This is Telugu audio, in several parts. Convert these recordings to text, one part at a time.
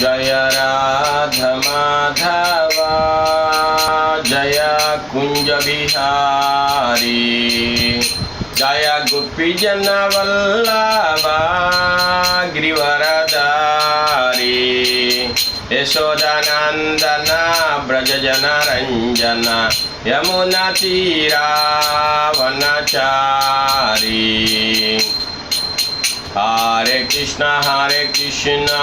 जय राधमाधवा जय कुञ्जविहारी जय गोपीजनवल्लभा गिरिवरदारी Yashodanandan व्रजजनरञ्जन यमुनतीरावनचारी Hare Krishna, Hare Krishna,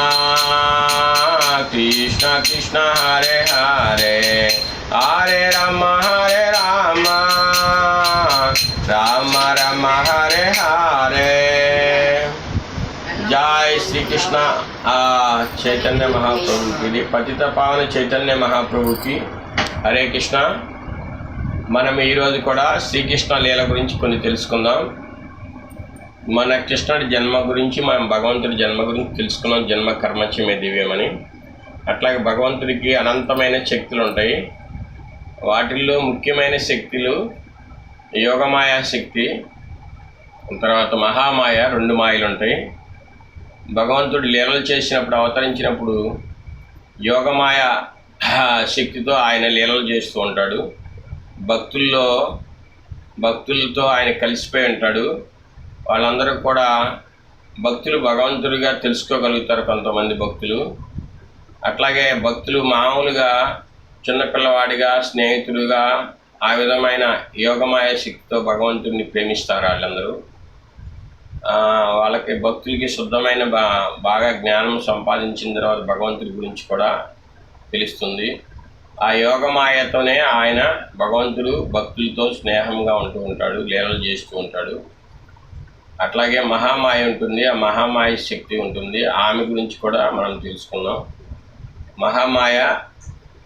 Krishna Krishna, Hare Hare, Hare Rama, Hare Rama, Rama Rama, Hare Hare. Jai Sri Krishna, Chaitanya Mahaprabhu ki, Patita Pavana Chaitanya Mahaprabhu ki, Hare Krishna. మనం ఈరోజు కూడా శ్రీకృష్ణ లీల గురించి కొన్ని తెలుసుకుందాం మన కృష్ణుడి జన్మ గురించి మనం భగవంతుడి జన్మ గురించి తెలుసుకున్నాం. జన్మ కర్మచ్యమే దివ్యమని. అట్లాగే భగవంతుడికి అనంతమైన శక్తులు ఉంటాయి వాటిల్లో ముఖ్యమైన శక్తులు యోగమాయా శక్తి తర్వాత మహామాయ రెండు మాయలు ఉంటాయి భగవంతుడు లీలలు చేసినప్పుడు అవతరించినప్పుడు యోగమాయ శక్తితో ఆయన లీలలు చేస్తూ ఉంటాడు. భక్తుల్లో భక్తులతో ఆయన కలిసిపోయి ఉంటాడు. వాళ్ళందరూ కూడా భక్తులు భగవంతుడిగా తెలుసుకోగలుగుతారు కొంతమంది భక్తులు. అట్లాగే భక్తులు మామూలుగా చిన్నపిల్లవాడిగా స్నేహితుడిగా ఆ విధమైన యోగమాయ శక్తితో భగవంతుడిని ప్రేమిస్తారు వాళ్ళందరూ. వాళ్ళకి భక్తులకి శుద్ధమైన బా బాగా జ్ఞానం సంపాదించిన తర్వాత భగవంతుడి గురించి కూడా తెలుస్తుంది. ఆ యోగమాయతోనే ఆయన భగవంతుడు భక్తులతో స్నేహంగా ఉంటూ ఉంటాడు లీలలు చేస్తూ ఉంటాడు. అట్లాగే మహామాయ ఉంటుంది ఆ మహామాయ శక్తి ఉంటుంది. ఆమె గురించి కూడా మనం తెలుసుకుందాం. మహామాయ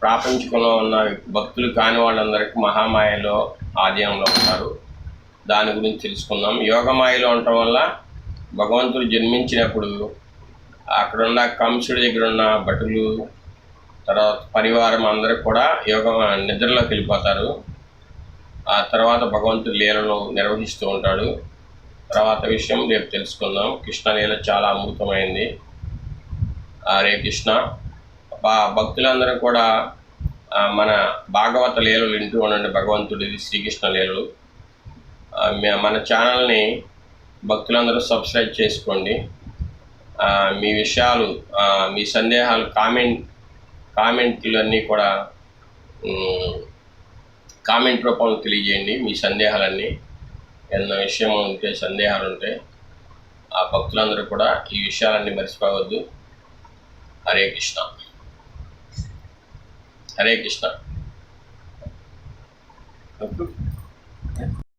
ప్రాపంచికంలో ఉన్న భక్తులు కాని వాళ్ళందరికీ మహామాయలో ఆధీనంలో ఉంటారు. దాని గురించి తెలుసుకుందాం. యోగమాయలో ఉండటం వల్ల భగవంతుడు జన్మించినప్పుడు అక్కడున్న కంసుడి దగ్గర ఉన్న భటులు తర్వాత పరివారం అందరూ కూడా యోగ నిద్రలోకి వెళ్ళిపోతారు. ఆ తర్వాత భగవంతుడు లీలను నిర్వహిస్తూ ఉంటాడు. తర్వాత విషయం రేపు తెలుసుకుందాం. కృష్ణలీల చాలా అమృతమైంది. రే కృష్ణ. బా భక్తులందరూ కూడా మన భాగవత లీలలు వింటూ ఉండండి. భగవంతుడిది శ్రీకృష్ణ లీలలు. మన ఛానల్ని భక్తులందరూ సబ్స్క్రైబ్ చేసుకోండి. మీ విషయాలు మీ సందేహాలు కామెంట్ కామెంట్లు అన్నీ కూడా కామెంట్ రూపంలో తెలియజేయండి. మీ సందేహాలన్నీ. ఏదైనా విషయం ఉంటే సందేహాలు ఉంటే ఆ భక్తులందరూ కూడా ఈ విషయాలన్నీ మర్చిపోవద్దు. హరే కృష్ణ. హరే కృష్ణ.